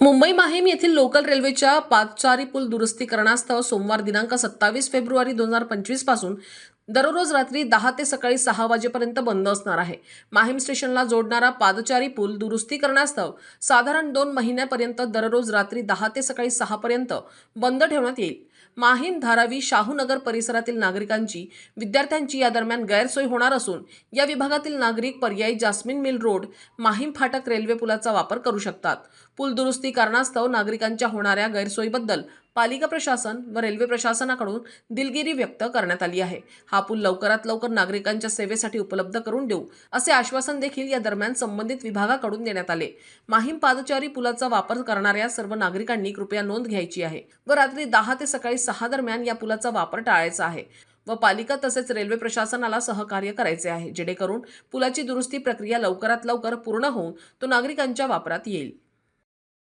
मुंबई माहीम येथील लोकल रेल्वेच्या पादचारी पूल दुरुस्ती करण्यास्तव सोमवार दिनांक सत्तावीस फेब्रुवारी दोन हजार पंचवीसपासून दररोज रात्री दहा ते सकाळी सहा वाजेपर्यंत बंद असणार आहे. माहीम स्टेशनला जोडणारा पादचारी पूल दुरुस्ती करण्यास्तव साधारण दोन महिन्यापर्यंत दररोज रात्री दहा ते सकाळी सहापर्यंत बंद ठेवण्यात येईल. माहीम धारावी शाहूनगर परिसरातील नागरिकांची विद्यार्थ्यांची या दरम्यान गैरसोय होणार असून या विभागातील नागरिक पर्यायी जास्मिन मिल रोड माहीम फाटक रेल्वे पुलाचा वापर करू शकतात. पूल दुरुस्ती कारणास्तव नागरिकांच्या होणाऱ्या गैरसोयीबद्दल पालिका प्रशासन व रेल्वे प्रशासनाकडून दिलगिरी व्यक्त करण्यात आली आहे. हा पूल लवकरात लवकर नागरिकांच्या सेवेसाठी उपलब्ध करून देऊ असे आश्वासन देखील या दरम्यान संबंधित विभागाकडून देण्यात आले. माहीम पादचारी पुलाचा वापर करणाऱ्या सर्व नागरिकांनी कृपया नोंद घ्यायची आहे व रात्री दहा ते सकाळी सहा दरम्यान या पुलाचा वापर टाळायचा आहे व पालिका तसेच रेल्वे प्रशासनाला सहकार्य करायचे आहे जेणेकरून पुलाची दुरुस्ती प्रक्रिया लवकरात लवकर पूर्ण होऊन तो नागरिकांच्या वापरात येईल.